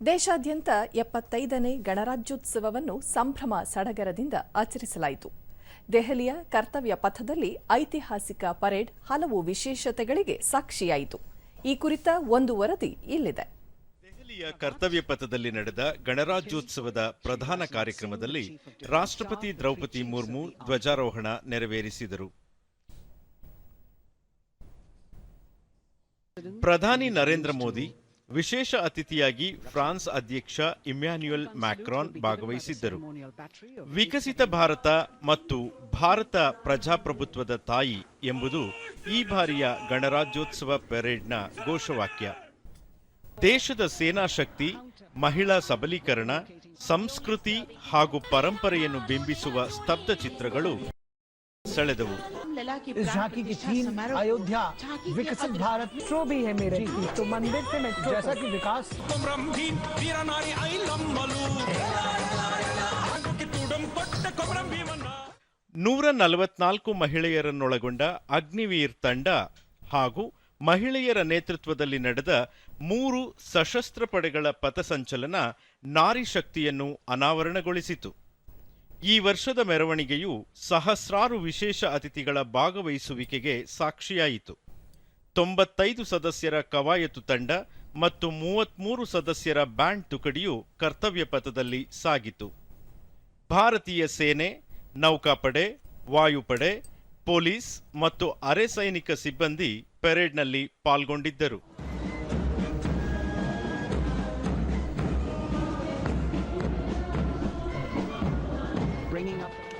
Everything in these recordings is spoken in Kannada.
ದೇಶಾದ್ಯಂತ ಎಪ್ಪತ್ತೈದನೇ ಗಣರಾಜ್ಯೋತ್ಸವವನ್ನು ಸಂಭ್ರಮ ಸಡಗರದಿಂದ ಆಚರಿಸಲಾಯಿತು. ದೆಹಲಿಯ ಕರ್ತವ್ಯ ಪಥದಲ್ಲಿ ಐತಿಹಾಸಿಕ ಪರೇಡ್ ಹಲವು ವಿಶೇಷತೆಗಳಿಗೆ ಸಾಕ್ಷಿಯಾಯಿತು. ಈ ಕುರಿತ ಒಂದು ವರದಿ ಇಲ್ಲಿದೆ. ದೆಹಲಿಯ ಕರ್ತವ್ಯ ಪಥದಲ್ಲಿ ನಡೆದ ಗಣರಾಜ್ಯೋತ್ಸವದ ಪ್ರಧಾನ ಕಾರ್ಯಕ್ರಮದಲ್ಲಿ ರಾಷ್ಟ್ರಪತಿ ದ್ರೌಪದಿ ಮುರ್ಮು ಧ್ವಜಾರೋಹಣ ನೆರವೇರಿಸಿದರು. ಪ್ರಧಾನಿ ನರೇಂದ್ರ ಮೋದಿ ವಿಶೇಷ ಅತಿಥಿಯಾಗಿ ಫ್ರಾನ್ಸ್ ಅಧ್ಯಕ್ಷ ಇಮ್ಯಾನ್ಯುಯಲ್ ಮ್ಯಾಕ್ರಾನ್ ಭಾಗವಹಿಸಿದ್ದರು. ವಿಕಸಿತ ಭಾರತ ಮತ್ತು ಭಾರತ ಪ್ರಜಾಪ್ರಭುತ್ವದ ತಾಯಿ ಎಂಬುದು ಈ ಬಾರಿಯ ಗಣರಾಜ್ಯೋತ್ಸವ ಪೆರೇಡ್ನ ಘೋಷವಾಕ್ಯ. ದೇಶದ ಸೇನಾ ಶಕ್ತಿ, ಮಹಿಳಾ ಸಬಲೀಕರಣ, ಸಂಸ್ಕೃತಿ ಹಾಗೂ ಪರಂಪರೆಯನ್ನು ಬಿಂಬಿಸುವ ಸ್ತಬ್ಧ ಚಿತ್ರಗಳು ಸೆಳೆದವು. इस झांकी की थीम अयोध्या विकसित भारत मेट्रो भी है मेरे तो मंदिर से मेट्रो जैसा कि विकास। ನೂರ ನಲವತ್ನಾಲ್ಕು ಮಹಿಳೆಯರನ್ನೊಳಗೊಂಡ ಅಗ್ನಿವೀರ್ ತಂಡ ಹಾಗೂ ಮಹಿಳೆಯರ ನೇತೃತ್ವದಲ್ಲಿ ನಡೆದ ಮೂರು ಸಶಸ್ತ್ರ ಪಡೆಗಳ ಪಥಸಂಚಲನ ನಾರಿ ಶಕ್ತಿಯನ್ನು ಅನಾವರಣಗೊಳಿಸಿತು. ಈ ವರ್ಷದ ಮೆರವಣಿಗೆಯು ಸಹಸ್ರಾರು ವಿಶೇಷ ಅತಿಥಿಗಳ ಭಾಗವಹಿಸುವಿಕೆಗೆ ಸಾಕ್ಷಿಯಾಯಿತು. ತೊಂಬತ್ತೈದು ಸದಸ್ಯರ ಕವಾಯತು ತಂಡ ಮತ್ತು ಮೂವತ್ಮೂರು ಸದಸ್ಯರ ಬ್ಯಾಂಡ್ ತುಕಡಿಯು ಕರ್ತವ್ಯ ಪಥದಲ್ಲಿ ಸಾಗಿತು. ಭಾರತೀಯ ಸೇನೆ, ನೌಕಾಪಡೆ, ವಾಯುಪಡೆ, ಪೊಲೀಸ್ ಮತ್ತು ಅರೆ ಸೈನಿಕ ಸಿಬ್ಬಂದಿ ಪೆರೇಡ್ನಲ್ಲಿ ಪಾಲ್ಗೊಂಡಿದ್ದರು.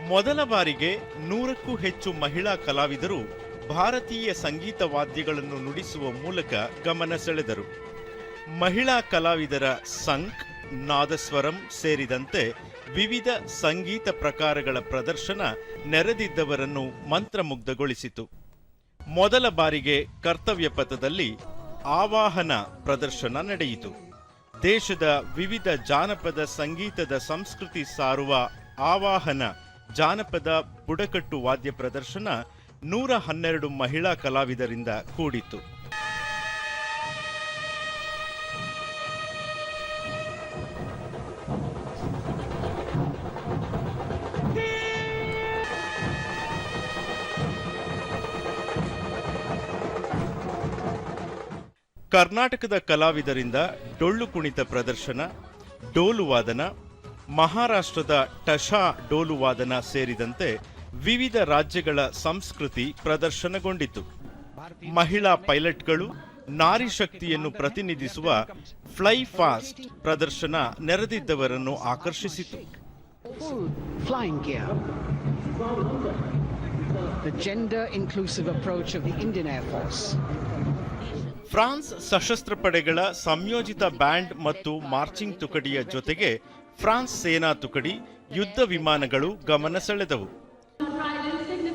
ಮೊದಲ ಬಾರಿಗೆ ನೂರಕ್ಕೂ ಹೆಚ್ಚು ಮಹಿಳಾ ಕಲಾವಿದರು ಭಾರತೀಯ ಸಂಗೀತ ವಾದ್ಯಗಳನ್ನು ನುಡಿಸುವ ಮೂಲಕ ಗಮನ ಸೆಳೆದರು. ಮಹಿಳಾ ಕಲಾವಿದರ ಸಂಕ್, ನಾದಸ್ವರಂ ಸೇರಿದಂತೆ ವಿವಿಧ ಸಂಗೀತ ಪ್ರಕಾರಗಳ ಪ್ರದರ್ಶನ ನೆರೆದಿದ್ದವರನ್ನು ಮಂತ್ರಮುಗ್ಧಗೊಳಿಸಿತು. ಮೊದಲ ಬಾರಿಗೆ ಕರ್ತವ್ಯ ಪಥದಲ್ಲಿ ಆವಾಹನ ಪ್ರದರ್ಶನ ನಡೆಯಿತು. ದೇಶದ ವಿವಿಧ ಜಾನಪದ ಸಂಗೀತದ ಸಂಸ್ಕೃತಿ ಸಾರುವ ಆವಾಹನ ಜಾನಪದ ಬುಡಕಟ್ಟು ವಾದ್ಯ ಪ್ರದರ್ಶನ ನೂರ ಹನ್ನೆರಡು ಮಹಿಳಾ ಕಲಾವಿದರಿಂದ ಕೂಡಿತು ಕರ್ನಾಟಕದ ಕಲಾವಿದರಿಂದ ಡೊಳ್ಳು ಕುಣಿತ ಪ್ರದರ್ಶನ, ಡೋಲು ವಾದನ ಮಹಾರಾಷ್ಟ್ರದ ಟಶಾ ಡೋಲುವಾದನ ಸೇರಿದಂತೆ ವಿವಿಧ ರಾಜ್ಯಗಳ ಸಂಸ್ಕೃತಿ ಪ್ರದರ್ಶನಗೊಂಡಿತು. ಮಹಿಳಾ ಪೈಲಟ್ಗಳು ನಾರಿ ಶಕ್ತಿಯನ್ನು ಪ್ರತಿನಿಧಿಸುವ ಫ್ಲೈ ಫಾಸ್ಟ್ ಪ್ರದರ್ಶನ ನೆರೆದಿದ್ದವರನ್ನು ಆಕರ್ಷಿಸಿತು. ಫ್ರಾನ್ಸ್ ಸಶಸ್ತ್ರ ಪಡೆಗಳ ಸಂಯೋಜಿತ ಬ್ಯಾಂಡ್ ಮತ್ತು ಮಾರ್ಚಿಂಗ್ ತುಕಡಿಯ ಜೊತೆಗೆ ಫ್ರಾನ್ಸ್ ಸೇನಾ ತುಕಡಿ ಯುದ್ಧ ವಿಮಾನಗಳು ಗಮನ ಸೆಳೆದವು.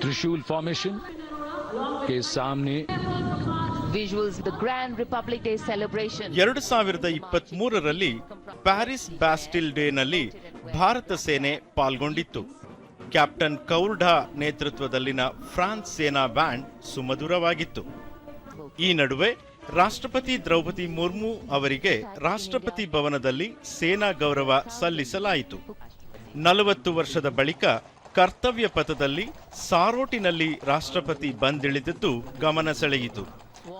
ತ್ರಿಶೂಲ್ ಫಾರ್ಮೇಶನ್ ಎರಡು ಸಾವಿರದ ಇಪ್ಪತ್ತ್ ಮೂರರಲ್ಲಿ ಪ್ಯಾರಿಸ್ ಬ್ಯಾಸ್ಟಿಲ್ ಡೇನಲ್ಲಿ ಭಾರತ ಸೇನೆ ಪಾಲ್ಗೊಂಡಿತ್ತು. ಕ್ಯಾಪ್ಟನ್ ಕೌರ್ಡಾ ನೇತೃತ್ವದಲ್ಲಿನ ಫ್ರಾನ್ಸ್ ಸೇನಾ ಬ್ಯಾಂಡ್ ಸುಮಧುರವಾಗಿತ್ತು. ಈ ನಡುವೆ ರಾಷ್ಟ್ರಪತಿ ದ್ರೌಪದಿ ಮುರ್ಮು ಅವರಿಗೆ ರಾಷ್ಟ್ರಪತಿ ಭವನದಲ್ಲಿ ಸೇನಾ ಗೌರವ ಸಲ್ಲಿಸಲಾಯಿತು. ನಲವತ್ತು ವರ್ಷದ ಬಳಿಕ ಕರ್ತವ್ಯ ಪಥದಲ್ಲಿ ಸಾರೋಟಿನಲ್ಲಿ ರಾಷ್ಟ್ರಪತಿ ಬಂದಿಳಿದದ್ದು ಗಮನ ಸೆಳೆಯಿತು.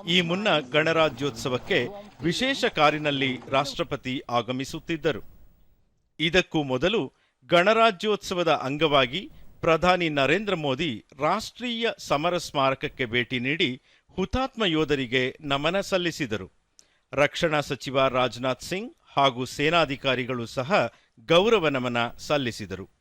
ಈ ಮುನ್ನ ಗಣರಾಜ್ಯೋತ್ಸವಕ್ಕೆ ವಿಶೇಷ ಕಾರಿನಲ್ಲಿ ರಾಷ್ಟ್ರಪತಿ ಆಗಮಿಸುತ್ತಿದ್ದರು. ಇದಕ್ಕೂ ಮೊದಲು ಗಣರಾಜ್ಯೋತ್ಸವದ ಅಂಗವಾಗಿ ಪ್ರಧಾನಿ ನರೇಂದ್ರ ಮೋದಿ ರಾಷ್ಟ್ರೀಯ ಸಮರ ಸ್ಮಾರಕಕ್ಕೆ ಭೇಟಿ ನೀಡಿ ಹುತಾತ್ಮ ಯೋಧರಿಗೆ ನಮನ ಸಲ್ಲಿಸಿದರು. ರಕ್ಷಣಾ ಸಚಿವ ರಾಜನಾಥ್ ಸಿಂಗ್ ಹಾಗೂ ಸೇನಾಧಿಕಾರಿಗಳು ಸಹ ಗೌರವ ನಮನ ಸಲ್ಲಿಸಿದರು.